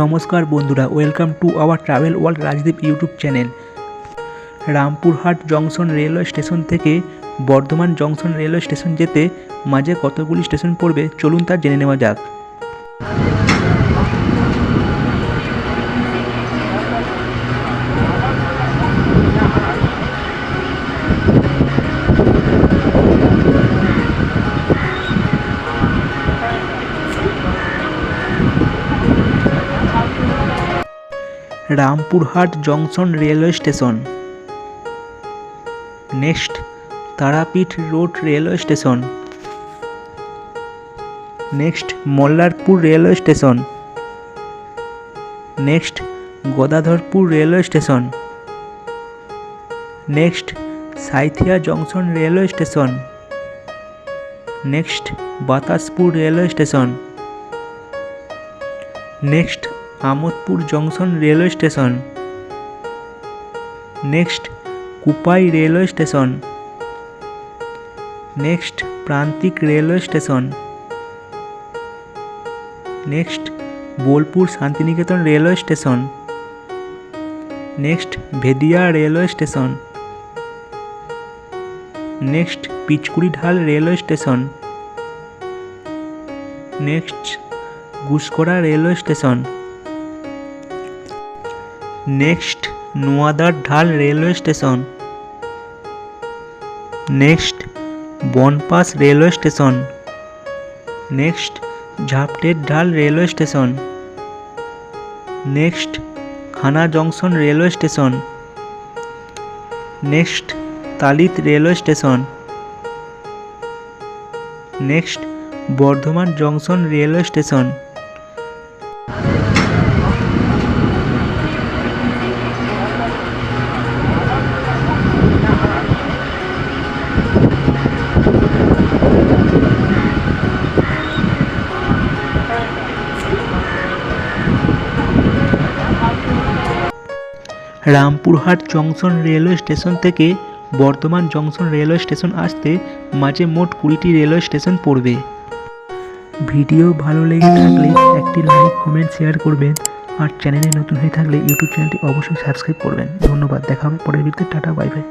নমস্কার বন্ধুরা welcome to our travel world Rajdeep YouTube channel Rampurhat junction railway station থেকে Bardhaman junction railway station যেতে মাঝে কতগুলি স্টেশন পড়বে চলুন তা জেনে নেওয়া যাক। Rampurhat junction railway station. Next, Tarapith road railway station. Next, Mallarpur railway station. Next, Gadadharpur railway station. Next, Sainthia junction railway station. Next, Bataspur railway station. Next Ahmadpur junction railway station. Next, Kopai railway station. Next, Prantik railway station. Next, Bolpur Shantiniketan railway station. Next, Bhedia railway station. Next Pichkurirdhal railway station. Next, Guskara railway station. Next Noadar Dhal railway station. Next Banpas railway station. Next Jhapater Dhal railway station. Next Khana junction railway station. Next Talit railway station. Next Bardhaman junction railway station. Rampurhat junction railway station থেকে Bardhaman junction railway station আসতে মাঝে মোট কুড়িটি railway station পড়বে। Video ভালো লেগে থাকলে একটি লাইক, কমেন্ট, শেয়ার করবেন। আর চ্যানেলে নতুন হয়ে থাকলে ইউটিউব চ্যানেলটি অবশ্যই সাবস্ক্রাইব করবেন। ধন্যবাদ। দেখা হবে পরের ভিডিওতে। Tata bye bye